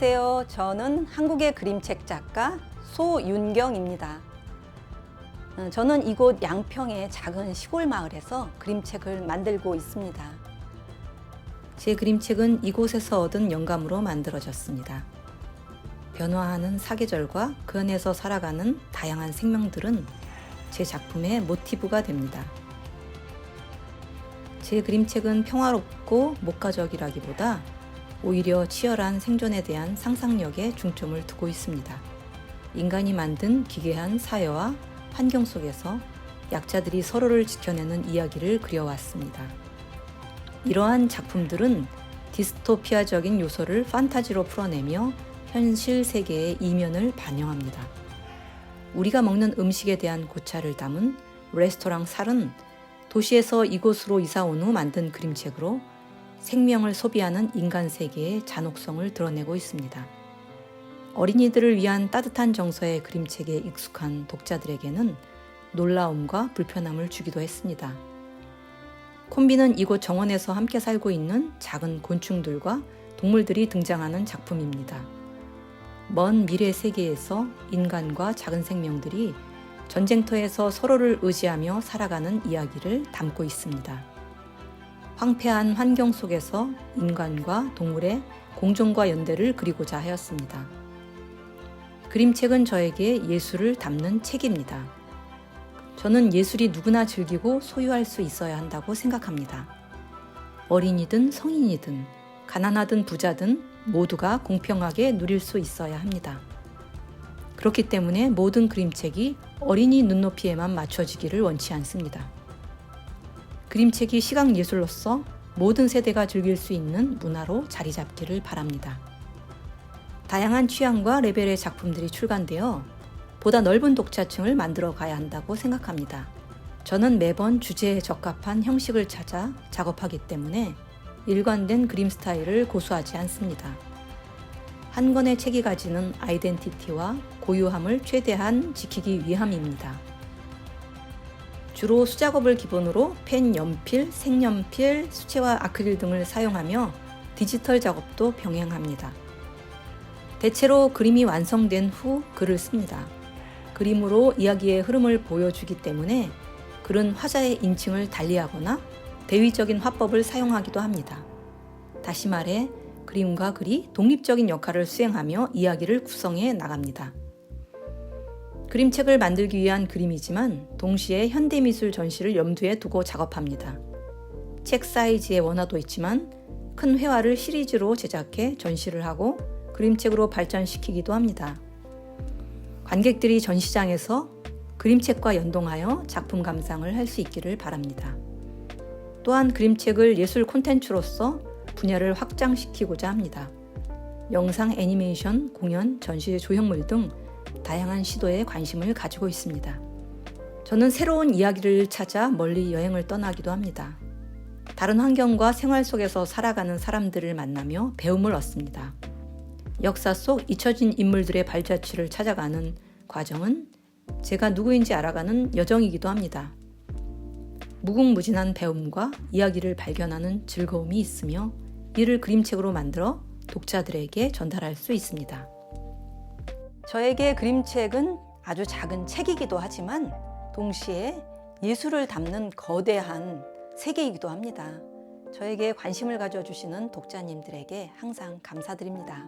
안녕하세요. 저는 한국의 그림책 작가 소윤경입니다. 어, 저는 이곳 양평의 작은 시골 마을에서 그림책을 만들고 있습니다. 제 그림책은 이곳에서 얻은 영감으로 만들어졌습니다. 변화하는 사계절과 그 안에서 살아가는 다양한 생명들은 제 작품의 모티브가 됩니다. 제 그림책은 평화롭고 목가적이라기보다 오히려 치열한 생존에 대한 상상력에 중점을 두고 있습니다. 인간이 만든 기괴한 사회와 환경 속에서 약자들이 서로를 지켜내는 이야기를 그려왔습니다. 이러한 작품들은 디스토피아적인 요소를 판타지로 풀어내며 현실 세계의 이면을 반영합니다. 우리가 먹는 음식에 대한 고찰을 담은 레스토랑 살은 도시에서 이곳으로 이사 온 후 만든 그림책으로 생명을 소비하는 인간 세계의 잔혹성을 드러내고 있습니다. 어린이들을 위한 따뜻한 정서의 그림책에 익숙한 독자들에게는 놀라움과 불편함을 주기도 했습니다. 콤비는 이곳 정원에서 함께 살고 있는 작은 곤충들과 동물들이 등장하는 작품입니다. 먼 미래 세계에서 인간과 작은 생명들이 전쟁터에서 서로를 의지하며 살아가는 이야기를 담고 있습니다. 황폐한 환경 속에서 인간과 동물의 공존과 연대를 그리고자 하였습니다. 그림책은 저에게 예술을 담는 책입니다. 저는 예술이 누구나 즐기고 소유할 수 있어야 한다고 생각합니다. 어린이든 성인이든 가난하든 부자든 모두가 공평하게 누릴 수 있어야 합니다. 그렇기 때문에 모든 그림책이 어린이 눈높이에만 맞춰지기를 원치 않습니다. 그림책이 시각 예술로서 모든 세대가 즐길 수 있는 문화로 자리 잡기를 바랍니다. 다양한 취향과 레벨의 작품들이 출간되어 보다 넓은 독자층을 만들어 가야 한다고 생각합니다. 저는 매번 주제에 적합한 형식을 찾아 작업하기 때문에 일관된 그림 스타일을 고수하지 않습니다. 한 권의 책이 가지는 아이덴티티와 고유함을 최대한 지키기 위함입니다. 주로 수작업을 기본으로 펜, 연필, 색연필, 수채화 아크릴 등을 사용하며 디지털 작업도 병행합니다. 대체로 그림이 완성된 후 글을 씁니다. 그림으로 이야기의 흐름을 보여주기 때문에 글은 화자의 인칭을 달리하거나 대위적인 화법을 사용하기도 합니다. 다시 말해 그림과 글이 독립적인 역할을 수행하며 이야기를 구성해 나갑니다. 그림책을 만들기 위한 그림이지만 동시에 현대미술 전시를 염두에 두고 작업합니다. 책 사이즈의 원화도 있지만 큰 회화를 시리즈로 제작해 전시를 하고 그림책으로 발전시키기도 합니다. 관객들이 전시장에서 그림책과 연동하여 작품 감상을 할 수 있기를 바랍니다. 또한 그림책을 예술 콘텐츠로서 분야를 확장시키고자 합니다. 영상 애니메이션, 공연, 전시 조형물 등 다양한 시도에 관심을 가지고 있습니다. 저는 새로운 이야기를 찾아 멀리 여행을 떠나기도 합니다. 다른 환경과 생활 속에서 살아가는 사람들을 만나며 배움을 얻습니다. 역사 속 잊혀진 인물들의 발자취를 찾아가는 과정은 제가 누구인지 알아가는 여정이기도 합니다. 무궁무진한 배움과 이야기를 발견하는 즐거움이 있으며 이를 그림책으로 만들어 독자들에게 전달할 수 있습니다. 저에게 그림책은 아주 작은 책이기도 하지만 동시에 예술을 담는 거대한 세계이기도 합니다. 저에게 관심을 가져주시는 독자님들에게 항상 감사드립니다.